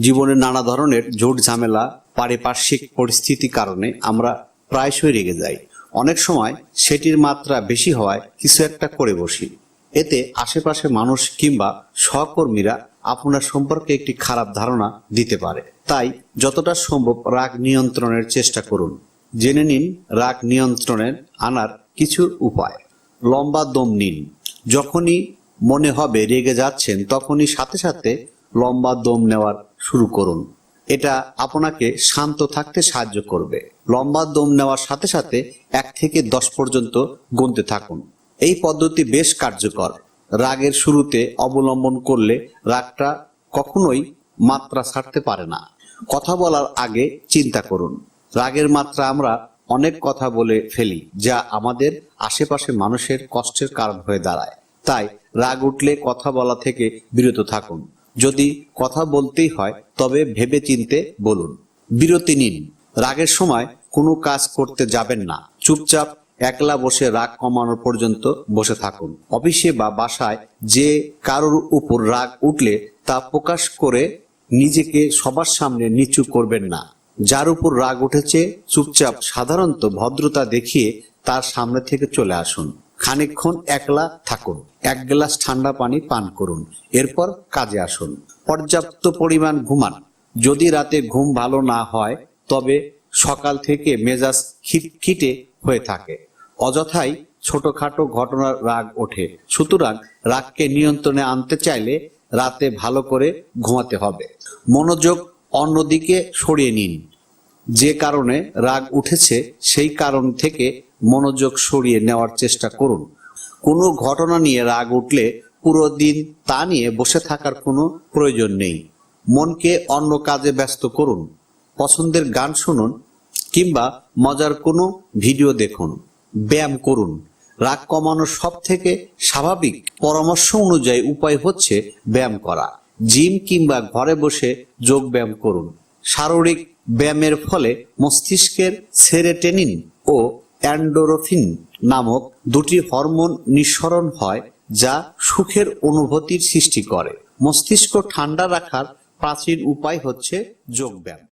জীবনের নানা ধরনের জোট ঝামেলা, পারিপার্শ্বিক পরিস্থিতি কারণে আমরা প্রায়শই রেগে যাই। অনেক সময় সেটির মাত্রা বেশি হওয়ায় কিছু একটা করে বসি। এতে আশেপাশে মানুষ কিংবা সহকর্মীরা আপনার সম্পর্কে একটি খারাপ ধারণা দিতে পারে। তাই যতটা সম্ভব রাগ নিয়ন্ত্রণের চেষ্টা করুন। জেনে নিন রাগ নিয়ন্ত্রণের আনার কিছু উপায়। লম্বা দম নিন। যখনই মনে হবে রেগে যাচ্ছেন, তখনই সাথে সাথে লম্বা দম নেওয়ার শুরু করুন। এটা আপনাকে শান্ত থাকতে সাহায্য করবে। লম্বা দম নেওয়ার সাথে সাথে এক থেকে দশ পর্যন্ত গুনতে থাকুন। এই পদ্ধতি বেশ কার্যকর। রাগের শুরুতে অবলম্বন করলে রাগটা কখনোই মাত্রা ছাড়তে পারে না। কথা বলার আগে চিন্তা করুন। রাগের মাত্রা আমরা অনেক কথা বলে ফেলি, যা আমাদের আশেপাশে মানুষের কষ্টের কারণ হয়ে দাঁড়ায়। তাই রাগ উঠলে কথা বলা থেকে বিরত থাকুন। যদি কথা বলতেই হয়, তবে ভেবে চিনতে বলুন। বিরতি নিন। রাগের সময় কোনো কাজ করতে যাবেন না। চুপচাপ একলা বসে রাগ কমানোর পর্যন্ত বসে থাকুন। অফিসে বা বাসায় যে কারোর উপর রাগ উঠলে তা প্রকাশ করে নিজেকে সবার সামনে নিচু করবেন না। যার উপর রাগ উঠেছে, চুপচাপ সাধারণত ভদ্রতা দেখিয়ে তার সামনে থেকে চলে আসুন। খানিকক্ষণ একলা থাকুন। এক গ্লাস ঠান্ডা পানি পান করুন। এরপর কাজে আসুন। পর্যাপ্ত পরিমাণ ঘুমান। যদি রাতে ঘুম ভালো না হয়, তবে সকাল থেকে মেজাজ খিটখিটে হয়ে থাকে। অযথাই ছোটখাটো ঘটনার রাগ ওঠে। সুতরাং রাগকে নিয়ন্ত্রণে আনতে চাইলে রাতে ভালো করে ঘুমাতে হবে। মনোযোগ অন্যদিকে সরিয়ে নিন। যে কারণে রাগ উঠেছে, সেই কারণ থেকে মনোযোগ সরিয়ে নেওয়ার চেষ্টা করুন। কোনো ঘটনা নিয়ে রাগ উঠলে পুরো দিন তা নিয়ে বসে থাকার কোনো প্রয়োজন নেই। মনকে অন্য কাজে ব্যস্ত করুন, পছন্দের গান শুনুন, কিংবা মজার কোনো ভিডিও দেখুন। ব্যায়াম করুন। রাগ কমানোর সব থেকে স্বাভাবিক পরামর্শ অনুযায়ী উপায় হচ্ছে ব্যায়াম করা। জিম কিংবা ঘরে বসে যোগ ব্যায়াম করুন। শারীরিক ব্যায়ামের ফলে মস্তিষ্কের সেরেটেনিন ও অ্যান্ডোরফিন নামক দুটি হরমোন নিঃসরণ হয় যা সুখের অনুভূতির সৃষ্টি করে। মস্তিষ্ক ঠান্ডা রাখার প্রাচীন উপায় হচ্ছে যোগ ব্যায়াম